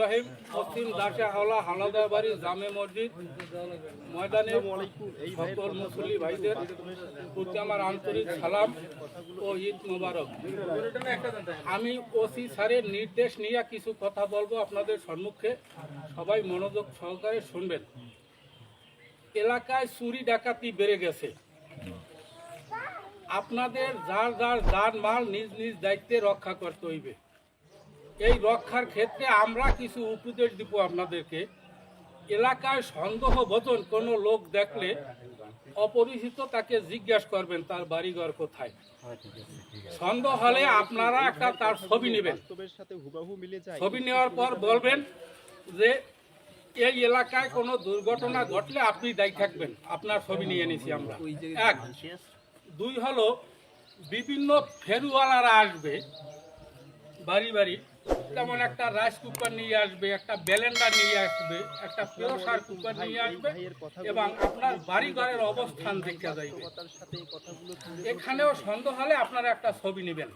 রহিম। হাওলা জামে মসজিদ, ময়দানে ভাইদের প্রতি আমার আন্তরিক মোবারক। আমি ওসি স্যারের নির্দেশ নিয়ে কিছু কথা বলব আপনাদের সম্মুখে। সবাই মনোযোগ সহকারে শুনবেন। এলাকায় চুরি ডাকাতি বেড়ে গেছে। আপনাদের যার যার যার মাল নিজ নিজ দায়িত্বে রক্ষা করতে হইবে। এই রক্ষার ক্ষেত্রে আমরা কিছু উপদেশ দিব আপনাদেরকে। এলাকায় সন্দেহ বোধন কোনো লোক দেখলে অপরিচিত তাকে জিজ্ঞাসা করবেন, তার বাড়িঘর কোথায়? সন্দেহ হলে আপনারা একটা তার ছবি নেবেন। ছবি নেওয়ার পর বলবেন যে, এই এলাকায় কোনো দুর্ঘটনা ঘটলে আপনি দায়ী থাকবেন। আপনার ছবি নিয়ে নিছি আমরা। এক। দুই হলো বিভিন্ন ফেরুওয়ালারা আসবে, বাড়ি বাড়ি। যেমন একটা রাইস কুকার নিয়ে আসবে, একটা ব্যালেন্ডার নিয়ে আসবে, একটা প্রেসার কুকার নিয়ে আসবে এবং আপনার বাড়ি ঘরের অবস্থান দেখতে যাইবে। এখানেও সন্দেহ হলে আপনারা একটা ছবি নেবেন।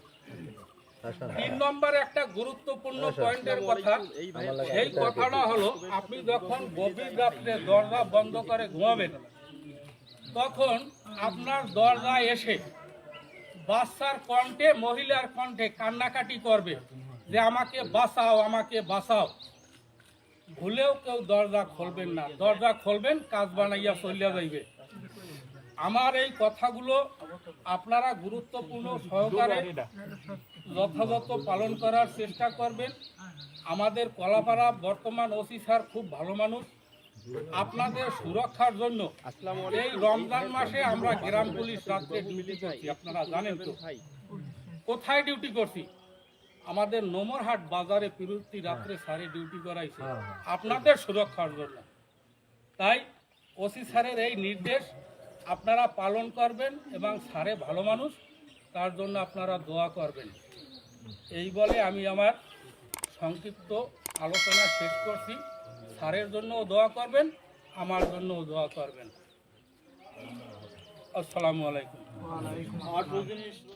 তিন নম্বরে একটা গুরুত্বপূর্ণ পয়েন্টের কথা, সেই কথাটা হলো, আপনি যখন গভীর রাত্রে দরজা বন্ধ করে ঘুমাবেন তখন আপনার দরজা এসে বাচ্চার কণ্ঠে, মহিলার কণ্ঠে কান্নাকাটি করবে যে, আমাকে বাঁচাও আমাকে বাঁচাও। ভুলেও কেউ দরজা খুলবেন না। দরজা খুলবেন, কাজ বানাইয়া চলিয়া যাইবে। আমার এই কথাগুলো আপনারা গুরুত্বপূর্ণ সহকারে যথাযথ পালন করার চেষ্টা করবেন। আমাদের কলাপাড়া বর্তমান ওসি স্যার খুব ভালো মানুষ। আপনাদের সুরক্ষার জন্য এই রমজান মাসে আমরা গ্রাম পুলিশ রাত্রে ডিউটি করছি আপনারা জানেন তো। কোথায় ডিউটি করছি? আমাদের নোমরহাট বাজারে পিরুতি রাত্রে স্যারে ডিউটি করাইছে। আপনাদের সুরক্ষার জন্য। তাই ওসি স্যারের এই নির্দেশ আপনারা পালন করবেন এবং স্যারে ভালো মানুষ তার জন্য আপনারা দোয়া করবেন। এই বলে আমি আমার সংক্ষিপ্ত আলোচনা শেষ করছি। স্যারের জন্য দোয়া করবেন আমার জন্য দোয়া করবেন। আসসালামু আলাইকুম।